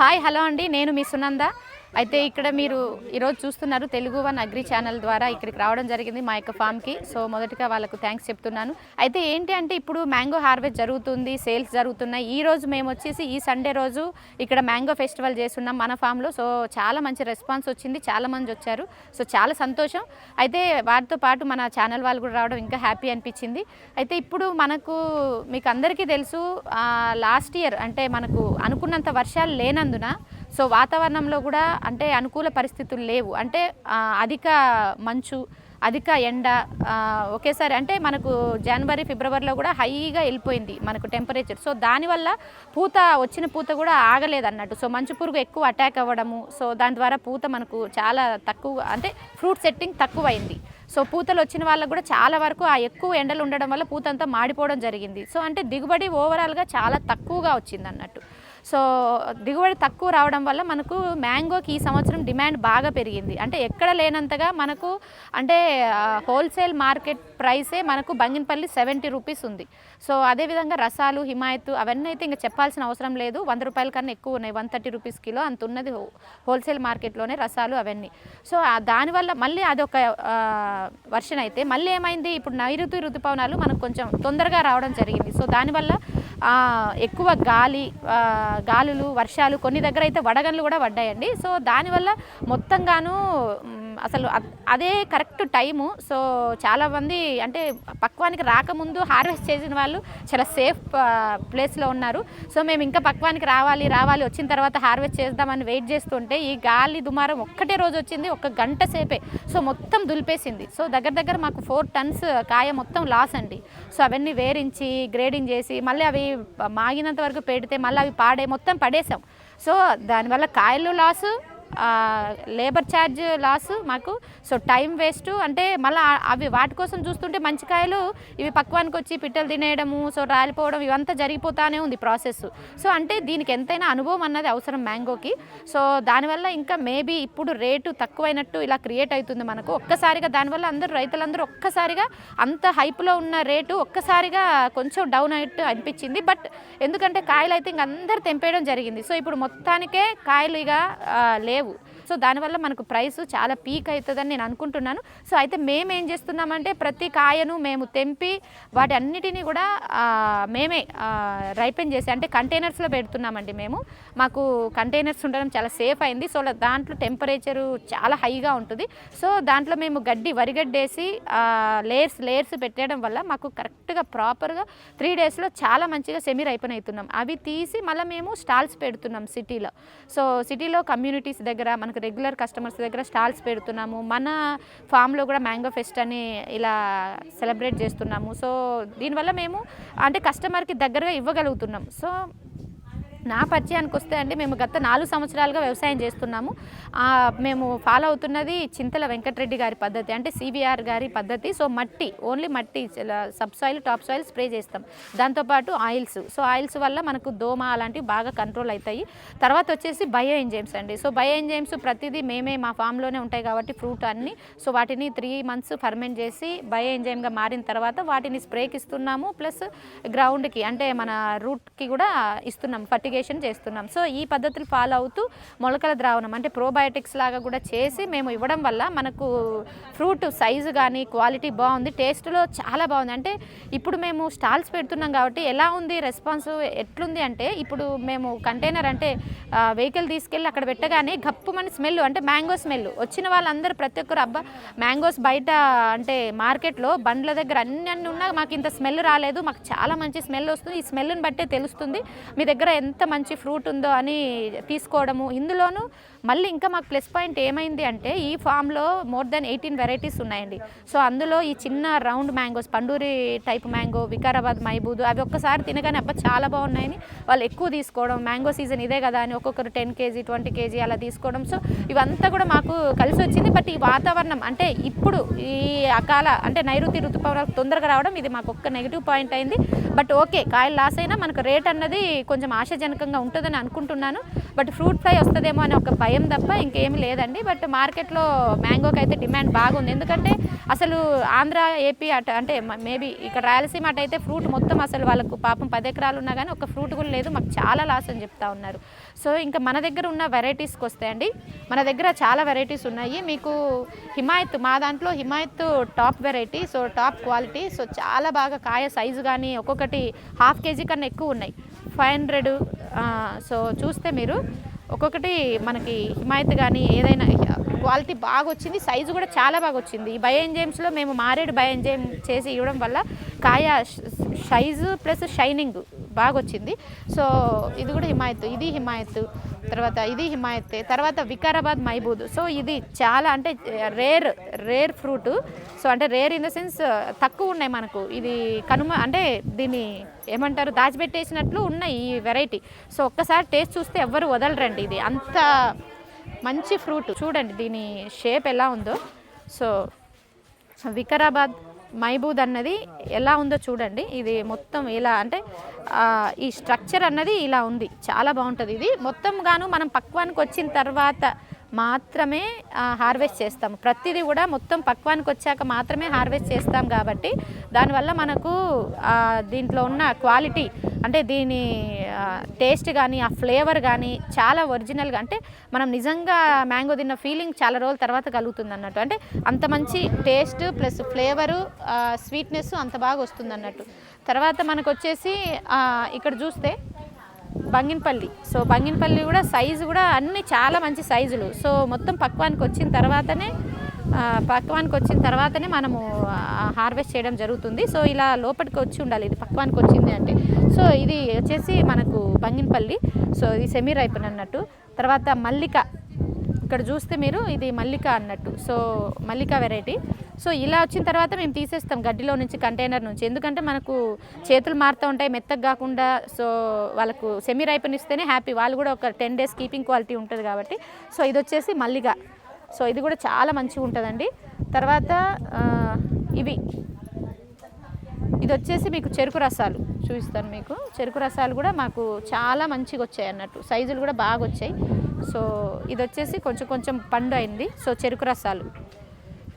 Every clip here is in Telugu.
హాయ్ హలో అండి. నేను మీ సునంద. అయితే ఇక్కడ మీరు ఈరోజు చూస్తున్నారు తెలుగు వన్ అగ్రి ఛానల్ ద్వారా ఇక్కడికి రావడం జరిగింది మా యొక్క ఫామ్కి. సో మొదటగా వాళ్ళకు థ్యాంక్స్ చెప్తున్నాను. అయితే ఏంటి అంటే ఇప్పుడు మ్యాంగో హార్వెస్ట్ జరుగుతుంది సేల్స్ జరుగుతున్నాయి. ఈ రోజు మేము వచ్చేసి ఈ సండే రోజు ఇక్కడ మ్యాంగో ఫెస్టివల్ చేస్తున్నాం మన ఫామ్లో. సో చాలా మంచి రెస్పాన్స్ వచ్చింది చాలా మంది వచ్చారు. సో చాలా సంతోషం. అయితే వాటితో పాటు మన ఛానల్ వాళ్ళు కూడా రావడం ఇంకా హ్యాపీ అనిపించింది. అయితే ఇప్పుడు మనకు మీకు అందరికీ తెలుసు లాస్ట్ ఇయర్ అంటే మనకు అనుకున్నంత వర్షాలు లేనందున సో వాతావరణంలో కూడా అంటే అనుకూల పరిస్థితులు లేవు. అంటే అధిక మంచు అధిక ఎండ ఒకేసారి అంటే మనకు జనవరి ఫిబ్రవరిలో కూడా హైగా వెళ్ళిపోయింది మనకు టెంపరేచర్. సో దానివల్ల పూత వచ్చిన పూత కూడా ఆగలేదు అన్నట్టు సో మంచు పురుగు ఎక్కువ అటాక్ అవ్వడము సో దాని ద్వారా పూత మనకు చాలా తక్కువ అంటే ఫ్రూట్ సెట్టింగ్ తక్కువైంది. సో పూతలు వచ్చిన వాళ్ళకు కూడా చాలా వరకు ఆ ఎక్కువ ఎండలు ఉండడం వల్ల పూత అంతా మాడిపోవడం జరిగింది. సో అంటే దిగుబడి ఓవరాల్గా చాలా తక్కువగా వచ్చింది అన్నట్టు సో దిగుబడి తక్కువ రావడం వల్ల మనకు మ్యాంగోకి ఈ సంవత్సరం డిమాండ్ బాగా పెరిగింది. అంటే ఎక్కడ లేనంతగా మనకు అంటే హోల్సేల్ మార్కెట్ ప్రైసే మనకు బంగినపల్లి సెవెంటీ రూపీస్ ఉంది. సో అదేవిధంగా రసాలు హిమాయత్ అవన్నీ అయితే ఇంకా చెప్పాల్సిన అవసరం లేదు. వంద రూపాయల కన్నా ఎక్కువ ఉన్నాయి. వన్ థర్టీ రూపీస్ కిలో అంత ఉన్నది హో- హోల్సేల్ మార్కెట్లోనే రసాలు అవన్నీ. సో దానివల్ల మళ్ళీ అదొక వర్షన్ అయితే మళ్ళీ ఏమైంది? ఇప్పుడు నైరుతి ఋతుపవనాలు మనకు కొంచెం తొందరగా రావడం జరిగింది. సో దానివల్ల ఎక్కువ గాలి గాలులు వర్షాలు కొన్ని దగ్గర అయితే వడగన్లు కూడా పడ్డాయండి. సో దానివల్ల మొత్తంగాను అసలు అదే కరెక్ట్ టైము. సో చాలామంది అంటే పక్వానికి రాకముందు హార్వెస్ట్ చేసిన వాళ్ళు చాలా సేఫ్ ప్లేస్లో ఉన్నారు. సో మేము ఇంకా పక్వానికి రావాలి రావాలి వచ్చిన తర్వాత హార్వెస్ట్ చేద్దామని వెయిట్ చేస్తుంటే ఈ గాలి దుమారం ఒక్కటే రోజు వచ్చింది ఒక గంట సేపే. సో మొత్తం దులిపేసింది. సో దగ్గర దగ్గర మాకు ఫోర్ టన్స్ కాయ మొత్తం లాస్ అండి. సో అవన్నీ వేరించి గ్రేడింగ్ చేసి మళ్ళీ అవి మాగినంత వరకు పెడితే మళ్ళీ అవి పాడే మొత్తం పడేసాం. సో దానివల్ల కాయలు లాసు లేబర్ ఛార్జ్ లాస్ మాకు. సో టైం వేస్ట్ అంటే మళ్ళీ అవి వాటి కోసం చూస్తుంటే మంచి కాయలు ఇవి పక్వానికి వచ్చి పిట్టలు తినేయడము సో రాలిపోవడం ఇవంతా జరిగిపోతానే ఉంది ప్రాసెస్ సో అంటే దీనికి ఎంతైనా అనుభవం అన్నది అవసరం మ్యాంగోకి. సో దానివల్ల ఇంకా మేబీ ఇప్పుడు రేటు తక్కువైనట్టు ఇలా క్రియేట్ అవుతుంది మనకు. ఒక్కసారిగా దానివల్ల అందరూ రైతులందరూ ఒక్కసారిగా అంత హైప్లో ఉన్న రేటు ఒక్కసారిగా కొంచెం డౌన్ అయినట్టు అనిపించింది. బట్ ఎందుకంటే కాయలు అయితే ఇంక అందరు తెంపేయడం జరిగింది. సో ఇప్పుడు మొత్తానికే కాయలు ఇక లే లేవు సో దానివల్ల మనకు ప్రైస్ చాలా పీక్ అవుతుందని నేను అనుకుంటున్నాను. సో అయితే మేము ఏం చేస్తున్నామంటే ప్రతి కాయను మేము తెంపి వాటి అన్నిటినీ కూడా మేమే రైపెన్ చేసి అంటే కంటైనర్స్లో పెడుతున్నామండి మేము. మాకు కంటైనర్స్ ఉండడం చాలా సేఫ్ అయింది. సో దాంట్లో టెంపరేచరు చాలా హైగా ఉంటుంది. సో దాంట్లో మేము గడ్డి వరిగడ్డేసి వేసి లేయర్స్ లేయర్స్ పెట్టేయడం వల్ల మాకు కరెక్ట్గా ప్రాపర్గా త్రీ డేస్లో చాలా మంచిగా సెమీ రైపన్ అవుతున్నాం. అవి తీసి మళ్ళీ మేము స్టాల్స్ పెడుతున్నాం సిటీలో సో సిటీలో కమ్యూనిటీస్ దగ్గర మనకు రెగ్యులర్ కస్టమర్స్ దగ్గర స్టాల్స్ పెడుతున్నాము. మన ఫామ్లో కూడా మ్యాంగో ఫెస్ట్ అని ఇలా సెలబ్రేట్ చేస్తున్నాము. సో దీనివల్ల మేము అంటే కస్టమర్కి దగ్గరగా ఇవ్వగలుగుతున్నాం. సో నా పరిచయానికి వస్తే అండి మేము గత నాలుగు సంవత్సరాలుగా వ్యవసాయం చేస్తున్నాము. మేము ఫాలో అవుతున్నది చింతల వెంకటరెడ్డి గారి పద్ధతి అంటే సిబిఆర్ గారి పద్ధతి. సో మట్టి ఓన్లీ మట్టి sub soil top soil spray చేస్తాం. దాంతోపాటు ఆయిల్స్. సో ఆయిల్స్ వల్ల మనకు దోమ అలాంటివి బాగా కంట్రోల్ అవుతాయి. తర్వాత వచ్చేసి బయో ఎంజైమ్స్ అండి. సో బయో ఎంజైమ్స్ ప్రతిదీ మేమే మా ఫామ్లోనే ఉంటాయి కాబట్టి ఫ్రూట్ అన్నీ. సో వాటిని త్రీ మంత్స్ ఫర్మెంట్ చేసి బయో ఎంజైమ్గా మారిన తర్వాత వాటిని స్ప్రేకి ఇస్తున్నాము ప్లస్ గ్రౌండ్కి అంటే మన రూట్కి కూడా ఇస్తున్నాం ఫర్టిగేషన్ చేస్తున్నాం. సో ఈ పద్ధతులు ఫాలో అవుతూ మొలకల ద్రావణం అంటే ప్రోబయోటిక్స్ లాగా కూడా చేసి మేము ఇవ్వడం వల్ల మనకు ఫ్రూట్ సైజు కానీ క్వాలిటీ బాగుంది. టేస్ట్లో చాలా బాగుంది. అంటే ఇప్పుడు మేము స్టాల్స్ పెడుతున్నాం కాబట్టి ఎలా ఉంది రెస్పాన్స్ ఎట్లుంది అంటే ఇప్పుడు మేము కంటైనర్ అంటే వెహికల్ తీసుకెళ్ళి అక్కడ పెట్టగానే గప్పుమని స్మెల్ అంటే మ్యాంగో స్మెల్ వచ్చిన వాళ్ళందరూ ప్రతి ఒక్కరు అబ్బా మ్యాంగోస్ బయట అంటే మార్కెట్లో బండ్ల దగ్గర అన్ని అన్ని ఉన్నా మాకు ఇంత స్మెల్ రాలేదు. మాకు చాలా మంచి స్మెల్ వస్తుంది. ఈ స్మెల్ని బట్టే తెలుస్తుంది. మీ దగ్గర ఎంత ఎంత మంచి ఫ్రూట్ ఉందో అని తీసుకోవడము. ఇందులోనూ మళ్ళీ ఇంకా మాకు ప్లస్ పాయింట్ ఏమైంది అంటే ఈ ఫామ్లో మోర్ దెన్ ఎయిటీన్ వెరైటీస్ ఉన్నాయండి. సో అందులో ఈ చిన్న round mangoes Panduri type mango Vikarabad మైబూదు అవి ఒక్కసారి తినగానే అబ్బా చాలా బాగున్నాయని వాళ్ళు ఎక్కువ తీసుకోవడం మ్యాంగో సీజన్ ఇదే కదా అని ఒక్కొక్కరు టెన్ కేజీ ట్వంటీ కేజీ అలా తీసుకోవడం. సో ఇవంతా కూడా మాకు కలిసి వచ్చింది. బట్ ఈ వాతావరణం అంటే ఇప్పుడు ఈ అకాల అంటే నైరుతి ఋతుపవనాలు తొందరగా రావడం ఇది మాకు ఒక్క నెగిటివ్ పాయింట్ అయింది. బట్ ఓకే కాయలు లాస్ అయినా మనకు రేట్ అన్నది కొంచెం ఆశాజనకంగా ఉంటుందని అనుకుంటున్నాను. బట్ ఫ్రూట్ ఫ్లై వస్తుందేమో అని ఒక భయం తప్ప ఇంకేమీ లేదండి. బట్ మార్కెట్లో మ్యాంగోకి అయితే డిమాండ్ బాగుంది. ఎందుకంటే అసలు ఆంధ్ర ఏపీ అట అంటే మేబీ ఇక్కడ రాయలసీమ అటు అయితే ఫ్రూట్ మొత్తం అసలు వాళ్ళకు పాపం పది ఎకరాలు ఉన్నా కానీ ఒక ఫ్రూట్ కూడా లేదు. మాకు చాలా లాస్ అని చెప్తా ఉన్నారు. సో ఇంకా మన దగ్గర ఉన్న వెరైటీస్కి వస్తాయండి మన దగ్గర చాలా వెరైటీస్ ఉన్నాయి. మీకు హిమాయత్ మా దాంట్లో Himayat top variety so top quality so చాలా బాగా కాయ సైజు కానీ ఒక్కొక్కటి హాఫ్ కేజీ కన్నా ఎక్కువ ఉన్నాయి. ఫైవ్ హండ్రెడ్ సో చూస్తే మీరు ఒక్కొక్కటి మనకి హిమాయత్ కానీ ఏదైనా క్వాలిటీ బాగా వచ్చింది సైజు కూడా చాలా బాగా వచ్చింది ఈ బయోఎంజైమ్స్లో మేము మారేడు బయోఎంజైమ్ చేసి ఇవ్వడం వల్ల కాయ సైజు ప్లస్ షైనింగ్ బాగా వచ్చింది సో ఇది కూడా హిమాయత్ ఇది హిమాయత్. తర్వాత ఇది హిమాయత్ తర్వాత వికారాబాద్ మైబూద్. సో ఇది చాలా అంటే రేర్ రేర్ ఫ్రూట్ సో అంటే రేర్ ఇన్ ద సెన్స్ తక్కువ ఉన్నాయి మనకు. ఇది కనుమ అంటే దీన్ని ఏమంటారు దాచిపెట్టేసినట్లు ఉన్నాయి ఈ వెరైటీ సో ఒక్కసారి టేస్ట్ చూస్తే ఎవ్వరు వదలరండి ఇది. అంత మంచి ఫ్రూట్ చూడండి దీని షేప్ ఎలా ఉందో. సో వికారాబాద్ మైబూద్ అన్నది ఎలా ఉందో చూడండి. ఇది మొత్తం ఇలా అంటే ఈ స్ట్రక్చర్ అన్నది ఇలా ఉంది. చాలా బాగుంటుంది ఇది. మొత్తం గాను మనం పక్వానికి వచ్చిన తర్వాత మాత్రమే హార్వెస్ట్ చేస్తాము. ప్రతిదీ కూడా మొత్తం పక్వానికి వచ్చాక మాత్రమే హార్వెస్ట్ చేస్తాం కాబట్టి దానివల్ల మనకు దీంట్లో ఉన్న క్వాలిటీ అంటే దీని టేస్ట్ కానీ ఆ ఫ్లేవర్ కానీ చాలా ఒరిజినల్గా అంటే మనం నిజంగా మ్యాంగో తిన్న ఫీలింగ్ చాలా రోజుల తర్వాత కలుగుతుంది అన్నట్టు అంటే అంత మంచి టేస్ట్ ప్లస్ ఫ్లేవరు స్వీట్నెస్ అంత బాగా వస్తుంది అన్నట్టు తర్వాత మనకు వచ్చేసి ఇక్కడ చూస్తే బంగినపల్లి. సో బంగినపల్లి కూడా సైజు కూడా అన్ని చాలా మంచి సైజులు సో మొత్తం పక్వానికి వచ్చిన తర్వాతనే పక్వానికి వచ్చిన తర్వాతనే మనము హార్వెస్ట్ చేయడం జరుగుతుంది. సో ఇలా లోపలికి వచ్చి ఉండాలి. ఇది పక్వానికి వచ్చింది అంటే. సో ఇది వచ్చేసి మనకు బంగినపల్లి. సో ఇది సెమీ రైపన్ అన్నట్టు. తర్వాత మల్లిక. ఇక్కడ చూస్తే మీరు ఇది మల్లిక అన్నట్టు. సో మల్లిక వెరైటీ. సో ఇలా వచ్చిన తర్వాత మేము తీసేస్తాం గడ్డిలో నుంచి కంటైనర్ నుంచి. ఎందుకంటే మనకు చేతులు మారుతూ ఉంటాయి మెత్తగా కాకుండా. సో వాళ్ళకు సెమీ రైపన్ ఇస్తేనే హ్యాపీ. వాళ్ళు కూడా ఒక టెన్ డేస్ కీపింగ్ క్వాలిటీ ఉంటుంది కాబట్టి. సో ఇది వచ్చేసి మల్లిక. సో ఇది కూడా చాలా మంచిగా ఉంటుందండి. తర్వాత ఇవి. ఇది వచ్చేసి మీకు చెరుకు రసాలు చూపిస్తాను మీకు. చెరుకు రసాలు కూడా మాకు చాలా మంచిగా వచ్చాయి అన్నట్టు. సైజులు కూడా బాగా వచ్చాయి. సో ఇది వచ్చేసి కొంచెం కొంచెం పండు అయింది. సో చెరుకు రసాలు.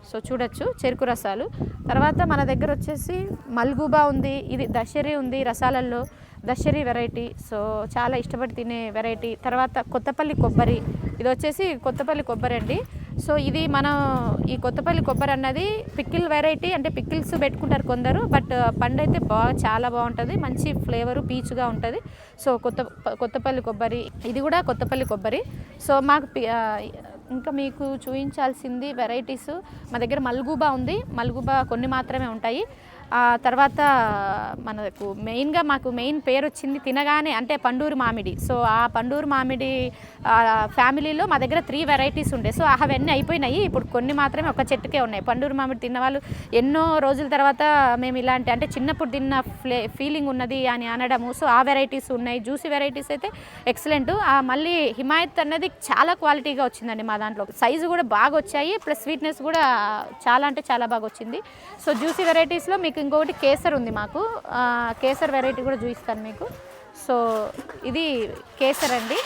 సో చూడొచ్చు చెరుకు రసాలు. తర్వాత మన దగ్గర వచ్చేసి మల్గుబా ఉంది ఇది దశరి ఉంది రసాలల్లో. దశరి వెరైటీ. సో చాలా ఇష్టపడి తినే వెరైటీ. తర్వాత కొత్తపల్లి కొబ్బరి. ఇది వచ్చేసి కొత్తపల్లి కొబ్బరి అండి. సో ఇది మనం ఈ కొత్తపల్లి కొబ్బరి అన్నది పిక్కిల్ వెరైటీ అంటే పిక్కిల్స్ పెట్టుకుంటారు కొందరు బట్ uh, పండు అయితే బాగా చాలా బాగుంటుంది. మంచి ఫ్లేవరు పీచుగా ఉంటుంది. సో కొత్త కొత్తపల్లి కొబ్బరి ఇది కూడా కొత్తపల్లి కొబ్బరి. సో మాకు పి- ఇంకా మీకు చూపించాల్సింది వెరైటీస్ మా దగ్గర మల్గుబా ఉంది. మల్గుబా కొన్ని మాత్రమే ఉంటాయి. ఆ తర్వాత మనకు మెయిన్గా మాకు మెయిన్ పేరు వచ్చింది తినగానే అంటే పండూరు మామిడి. సో ఆ పండూరు మామిడి ఫ్యామిలీలో మా దగ్గర త్రీ వెరైటీస్ ఉండే. సో అవన్నీ అయిపోయినాయి. ఇప్పుడు కొన్ని మాత్రమే ఒక చెట్టుకే ఉన్నాయి. పండూరు మామిడి తిన్న వాళ్ళు ఎన్నో రోజుల తర్వాత మేము ఇలాంటి అంటే చిన్నప్పుడు తిన్న ఫ్లే ఫీలింగ్ ఉన్నది అని అనడము. సో ఆ వెరైటీస్ ఉన్నాయి. జ్యూసీ వెరైటీస్ అయితే ఎక్సలెంట్. మళ్ళీ హిమాయత్ అన్నది చాలా క్వాలిటీగా వచ్చిందండి మా దాంట్లో. సైజు కూడా బాగా వచ్చాయి. ప్లస్ స్వీట్నెస్ కూడా చాలా అంటే చాలా బాగా వచ్చింది. సో జ్యూసీ వెరైటీస్లో మీకు ఇంకొకటి కేసర్ ఉంది మాకు. కేసర్ వెరైటీ కూడా చూపిస్తాను మీకు. సో ఇది కేసర్ అండి.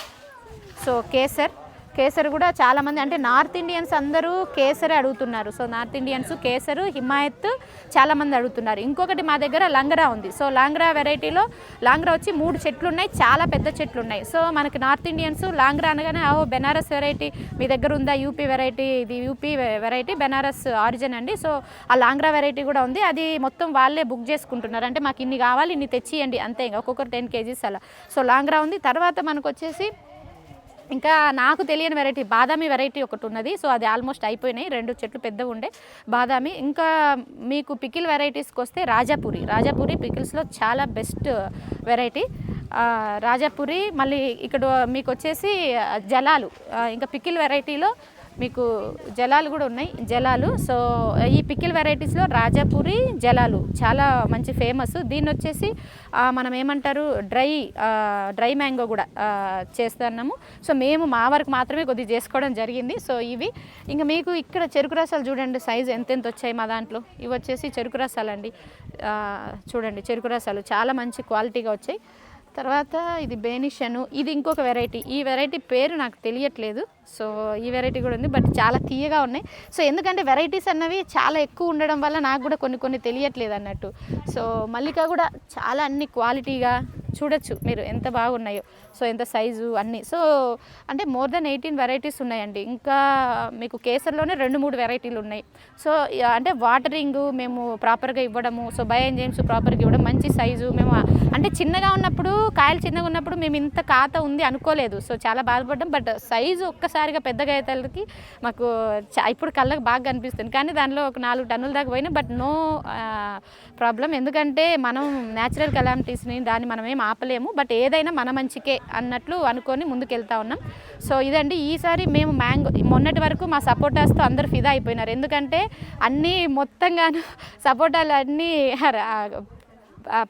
సో కేసర్. కేసరి కూడా చాలామంది అంటే నార్త్ ఇండియన్స్ అందరూ కేసరే అడుగుతున్నారు. So north Indians Kesar Himayat చాలామంది అడుగుతున్నారు. ఇంకొకటి మా దగ్గర లంగరా ఉంది. సో లాంగ్రా వెరైటీలో లాంగ్రా వచ్చి మూడు చెట్లు ఉన్నాయి చాలా పెద్ద చెట్లు ఉన్నాయి సో మనకి నార్త్ ఇండియన్స్ లాంగ్రా అనగానే ఓ బెనారస్ వెరైటీ మీ దగ్గర ఉందా? యూపీ వెరైటీ ఇది యూపీ వెరైటీ బెనారస్ ఆరిజిన్ అండి. సో ఆ లాంగ్రా వెరైటీ కూడా ఉంది. అది మొత్తం వాళ్ళే బుక్ చేసుకుంటున్నారు. అంటే మాకు ఇన్ని కావాలి ఇన్ని తెచ్చియండి అంతే ఇంకా. ఒక్కొక్కరు టెన్ కేజీస్ అలా. సో లాంగ్రా ఉంది. తర్వాత మనకు వచ్చేసి ఇంకా నాకు తెలియని వెరైటీ బాదామి వెరైటీ ఒకటి ఉన్నది. సో అది ఆల్మోస్ట్ అయిపోయినాయి. రెండు చెట్లు పెద్దగా ఉండే. బాదామి ఇంకా మీకు పికిల్ వెరైటీస్కి వస్తే రాజాపూరి. రాజాపూరి పికిల్స్లో చాలా బెస్ట్ వెరైటీ రాజాపూరి మళ్ళీ ఇక్కడ మీకు వచ్చేసి జలాలు. ఇంకా పికిల్ వెరైటీలో మీకు జలాలు కూడా ఉన్నాయి జలాలు. సో ఈ పికిల్ వెరైటీస్లో రాజాపూరి జలాలు చాలా మంచి ఫేమస్. దీన్ని వచ్చేసి మనం ఏమంటారు డ్రై డ్రై మ్యాంగో కూడా చేస్తున్నాము. సో మేము మా వరకు మాత్రమే కొద్దిగా చేసుకోవడం జరిగింది. సో ఇవి ఇంకా మీకు ఇక్కడ చెరుకు రసాలు చూడండి సైజు ఎంతెంత వచ్చాయి మా దాంట్లో. ఇవి వచ్చేసి చెరుకు రసాలు అండి. చూడండి చెరుకు రసాలు చాలా మంచి క్వాలిటీగా వచ్చాయి. తర్వాత ఇది బేనిషను. ఇది ఇంకొక వెరైటీ. ఈ వెరైటీ పేరు నాకు తెలియట్లేదు. సో ఈ వెరైటీ కూడా ఉంది బట్ చాలా తీయగా ఉన్నాయి. సో ఎందుకంటే వెరైటీస్ అన్నవి చాలా ఎక్కువ ఉండడం వల్ల నాకు కూడా కొన్ని కొన్ని తెలియట్లేదు అన్నట్టు. సో మల్లిక కూడా చాలా అన్ని క్వాలిటీగా చూడొచ్చు మీరు ఎంత బాగున్నాయో. సో ఎంత సైజు అన్నీ. సో అంటే మోర్ దెన్ ఎయిటీన్ వెరైటీస్ ఉన్నాయండి. ఇంకా మీకు కేసర్లోనే రెండు మూడు వెరైటీలు ఉన్నాయి. సో అంటే వాటరింగ్ మేము ప్రాపర్గా ఇవ్వడము సో బై ఎంజైమ్స్ ప్రాపర్గా ఇవ్వడం మంచి సైజు మేము అంటే చిన్నగా ఉన్నప్పుడు కాయలు చిన్నగా ఉన్నప్పుడు మేము ఇంత కాత ఉంది అనుకోలేదు. సో చాలా బాధపడ్డాం బట్ సైజు ఒక్కసారిగా పెద్దగా అయ్యేతలకి మాకు ఇప్పుడు కళ్ళకు బాగా కనిపిస్తుంది. కానీ దానిలో ఒక నాలుగు టన్నుల దాకా పోయినాయి బట్ నో ప్రాబ్లం. ఎందుకంటే మనం న్యాచురల్ కెలామిటీస్ని దాన్ని మనం ఏం ఆపలేము. బట్ ఏదైనా మన మంచికే అన్నట్లు అనుకొని ముందుకెళ్తా ఉన్నాం. సో ఇదండి. ఈసారి మేము మ్యాంగో మొన్నటి వరకు మా సపోటాస్తో అందరు ఫిదా అయిపోయినారు. ఎందుకంటే అన్నీ మొత్తంగాను సపోటాలు అన్నీ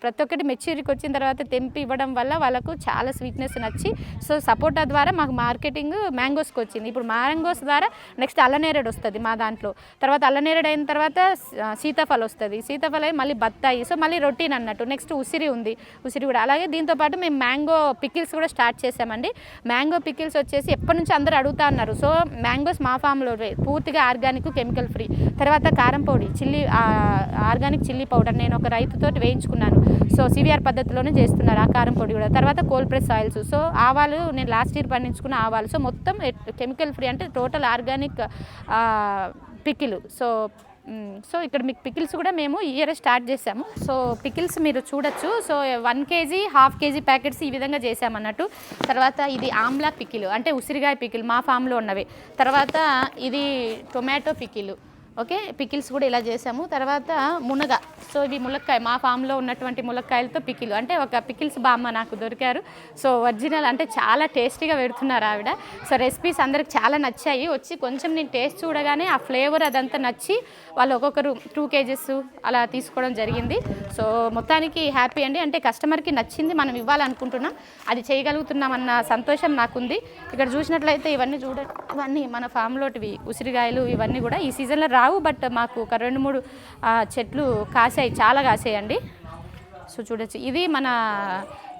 ప్రతి ఒక్కటి మెచ్యూరికి వచ్చిన తర్వాత తెంపి ఇవ్వడం వల్ల వాళ్ళకు చాలా స్వీట్నెస్ నచ్చి సో సపోటా ద్వారా మాకు మార్కెటింగ్ మ్యాంగోస్కి వచ్చింది. ఇప్పుడు మ్యాంగోస్ ద్వారా నెక్స్ట్ అల్లనేరేడు వస్తుంది మా దాంట్లో. తర్వాత అల్లనేరేడు అయిన తర్వాత సీతాఫలం వస్తుంది. సీతాఫలం అయి మళ్ళీ బత్తాయి సో మళ్ళీ రొటీన్ అన్నట్టు. నెక్స్ట్ ఉసిరి ఉంది ఉసిరి కూడా. అలాగే దీంతో పాటు మేము మ్యాంగో పికిల్స్ కూడా స్టార్ట్ చేసామండి. మ్యాంగో పికిల్స్ వచ్చేసి ఎప్పటి నుంచి అందరూ అడుగుతా ఉన్నారు సో మ్యాంగోస్ మా ఫామ్లో పూర్తిగా ఆర్గానిక్ కెమికల్ ఫ్రీ తర్వాత కారం పొడి చిల్లీ ఆర్గానిక్ చిల్లీ పౌడర్ నేను ఒక రైతుతోటి వేయించుకున్నాను. సో సివిఆర్ పద్ధతిలోనే చేస్తున్నారు ఆ కారం పొడి కూడా. తర్వాత కోల్డ్ ప్రెస్ ఆయిల్స్ సో ఆవాలు నేను లాస్ట్ ఇయర్ పండించుకున్న ఆవాలు. సో మొత్తం కెమికల్ ఫ్రీ అంటే total organic pickle. So so ఇక్కడ మీకు పికిల్స్ కూడా మేము ఇయర్ స్టార్ట్ చేసాము సో పికిల్స్ మీరు చూడొచ్చు. So one kg half kg packets ఈ విధంగా చేసామన్నట్టు తర్వాత ఇది ఆమ్లా పికిలు. అంటే ఉసిరికాయ పికిలు మా ఫామ్లో ఉన్నవి. తర్వాత ఇది టొమాటో పికిలు. ఓకే? పికిల్స్ కూడా ఇలా చేసాము తర్వాత మునగ. సో ఇవి ములక్కాయ. మా ఫామ్లో ఉన్నటువంటి ములక్కాయలతో పికిల్. అంటే ఒక పికిల్స్ బామ్మ నాకు దొరికారు. సో ఒరిజినల్ అంటే చాలా టేస్టీగా పెడుతున్నారు ఆవిడ. సో రెసిపీస్ అందరికి చాలా నచ్చాయి. వచ్చి కొంచెం నేను టేస్ట్ చూడగానే ఆ ఫ్లేవర్ అదంతా నచ్చి వాళ్ళు ఒక్కొక్కరు టూ కేజెస్ అలా తీసుకోవడం జరిగింది. సో మొత్తానికి హ్యాపీ అండి. అంటే కస్టమర్కి నచ్చింది మనం ఇవ్వాలనుకుంటున్నాం. అది చేయగలుగుతున్నామన్న సంతోషం నాకుంది. ఇక్కడ చూసినట్లయితే ఇవన్నీ చూడ ఇవన్నీ మన ఫామ్లోటివి ఉసిరికాయలు ఇవన్నీ కూడా ఈ సీజన్లో రా రావు బట్ మాకు ఒక రెండు మూడు చెట్లు కాసాయి చాలా కాసాయండి. సో చూడొచ్చు. ఇది మన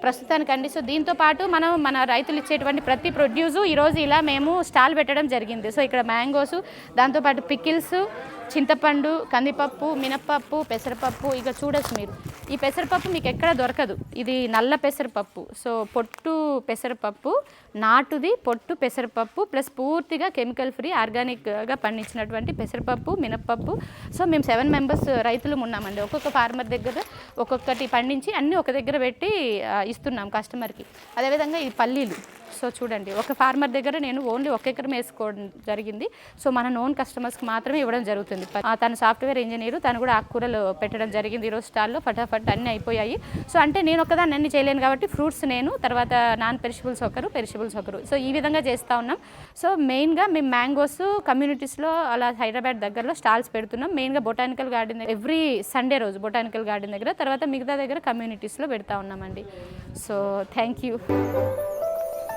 ప్రస్తుతానికండి సో దీంతో పాటు మనం మన రైతులు ఇచ్చేటువంటి ప్రతి ప్రొడ్యూసు ఈరోజు ఇలా మేము స్టాల్ పెట్టడం జరిగింది. సో ఇక్కడ మ్యాంగోస్ దాంతోపాటు పికిల్స్ చింతపండు కందిపప్పు మినప్పప్పు పెసరపప్పు ఇక చూడొచ్చు మీరు. ఈ పెసరపప్పు మీకు ఎక్కడ దొరకదు. ఇది నల్ల పెసరపప్పు. సో పొట్టు పెసరపప్పు నాటుది పొట్టు పెసరపప్పు ప్లస్ పూర్తిగా కెమికల్ ఫ్రీ ఆర్గానిక్గా పండించినటువంటి పెసరపప్పు మినప్పప్పు. సో మేము సెవెన్ మెంబర్స్ రైతులు ఉన్నామండి. ఒక్కొక్క ఫార్మర్ దగ్గర ఒక్కొక్కటి పండించి అన్నీ ఒక దగ్గర పెట్టి ఇస్తున్నాం కస్టమర్కి అదేవిధంగా ఇది పల్లీలు. సో చూడండి ఒక ఫార్మర్ దగ్గర నేను ఓన్లీ ఒక ఎకరం వేసుకోవడం జరిగింది. సో మన నోన్ కస్టమర్స్కి మాత్రమే ఇవ్వడం జరుగుతుంది. ఆ, సాఫ్ట్వేర్ ఇంజనీర్ తను కూడా ఆకుకూరలు పెట్టడం జరిగింది ఈరోజు స్టాల్లో ఫటాఫట్ అన్నీ అయిపోయాయి. సో అంటే నేను ఒకదాన్ని అన్ని చేయలేను కాబట్టి ఫ్రూట్స్ నేను తర్వాత నాన్ పెరిషబుల్స్ ఒకరు పెరిషబుల్స్ ఒకరు. సో ఈ విధంగా చేస్తూ ఉన్నాం. సో మెయిన్గా మేము మ్యాంగోస్ కమ్యూనిటీస్లో అలా హైదరాబాద్ దగ్గరలో స్టాల్స్ పెడుతున్నాం. మెయిన్గా బొటానికల్ గార్డెన్ ఎవ్రీ సండే రోజు బొటానికల్ గార్డెన్ దగ్గర తర్వాత మిగతా దగ్గర కమ్యూనిటీస్లో పెడతా ఉన్నామండి. So thank you